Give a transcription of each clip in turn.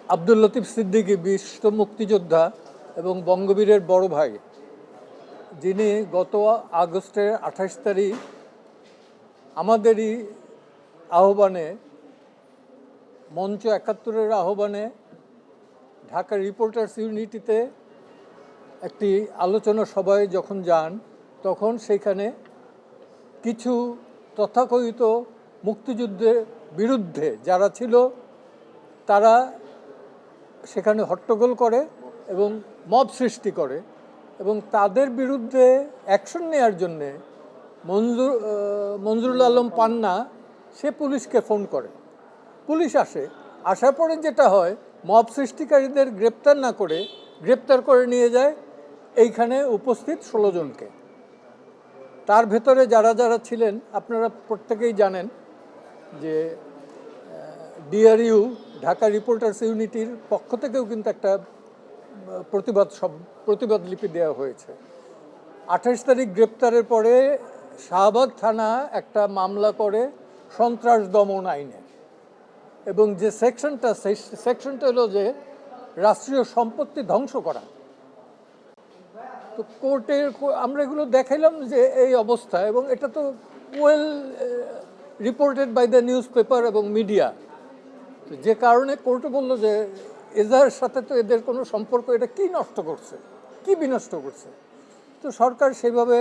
আব্দুল লতিফ সিদ্দিকী বিশ্ব মুক্তিযোদ্ধা এবং বঙ্গবীরের বড় ভাই। যিনি গত আগস্টের আঠাশ তারিখ আমাদেরই আহ্বানে, মঞ্চ একাত্তরের আহ্বানে ঢাকা রিপোর্টার্স ইউনিটিতে একটি আলোচনা সভায় যখন যান, তখন সেখানে কিছু তথাকথিত মুক্তিযুদ্ধের বিরুদ্ধে যারা ছিল, তারা সেখানে হট্টগোল করে এবং মব সৃষ্টি করে এবং তাদের বিরুদ্ধে অ্যাকশন নেয়ার জন্যে মঞ্জুর মঞ্জুরুল আলম পান্না, সে পুলিশকে ফোন করে। পুলিশ আসে। আসার পরে যেটা হয়, মব সৃষ্টিকারীদের গ্রেপ্তার না করে গ্রেপ্তার করে নিয়ে যায় এইখানে উপস্থিত ষোলো জনকে। তার ভেতরে যারা যারা ছিলেন, আপনারা প্রত্যেকেই জানেন যে ডিআরইউ ঢাকা রিপোর্টার্স ইউনিটির পক্ষ থেকেও কিন্তু একটা প্রতিবাদ সব, প্রতিবাদ লিপি দেওয়া হয়েছে। আঠাশ তারিখ গ্রেপ্তারের পরে শাহবাগ থানা একটা মামলা করে সন্ত্রাস দমন আইনে। এবং যে সেকশনটা, সেই সেকশনটা হলো যে রাষ্ট্রীয় সম্পত্তি ধ্বংস করা। তো কোর্টের আমরা এগুলো দেখাইলাম যে এই অবস্থা এবং এটা তো well reported by the news paper এবং মিডিয়া যে কারণে কোর্টে বলল যে এদের সাথে তো এদের কোনো সম্পর্ক, এটা কি নষ্ট করছে? কি বিনষ্ট করছে? তো সরকার সেইভাবে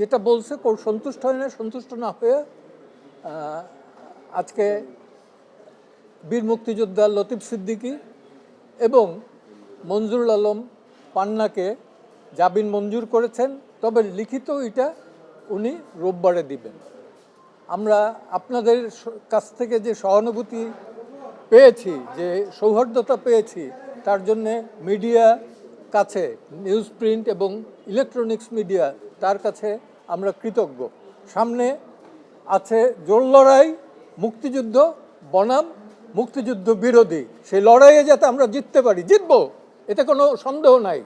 যেটা বলছে, কোর্ট সন্তুষ্ট হয় না, সন্তুষ্ট না হয়ে আজকে বীর মুক্তিযোদ্ধা লতিফ সিদ্দিকী এবং মঞ্জুরুল আলম পান্নাকে জামিন মঞ্জুর করেছেন, তবে লিখিত এটা উনি রোববারে দিবেন। আমরা আপনাদের কাছ থেকে যে সহানুভূতি পেয়েছি, যে সৌহার্দ্যতা পেয়েছি, তার জন্যে মিডিয়া কাছে, নিউজ প্রিন্ট এবং ইলেকট্রনিক্স মিডিয়া, তার কাছে আমরা কৃতজ্ঞ। সামনে আছে জোর লড়াই, মুক্তিযুদ্ধ, বনাম, মুক্তিযুদ্ধ বিরোধী। সেই লড়াইয়ে যাতে আমরা জিততে পারি, জিতবো, এতে কোনো সন্দেহ নাই।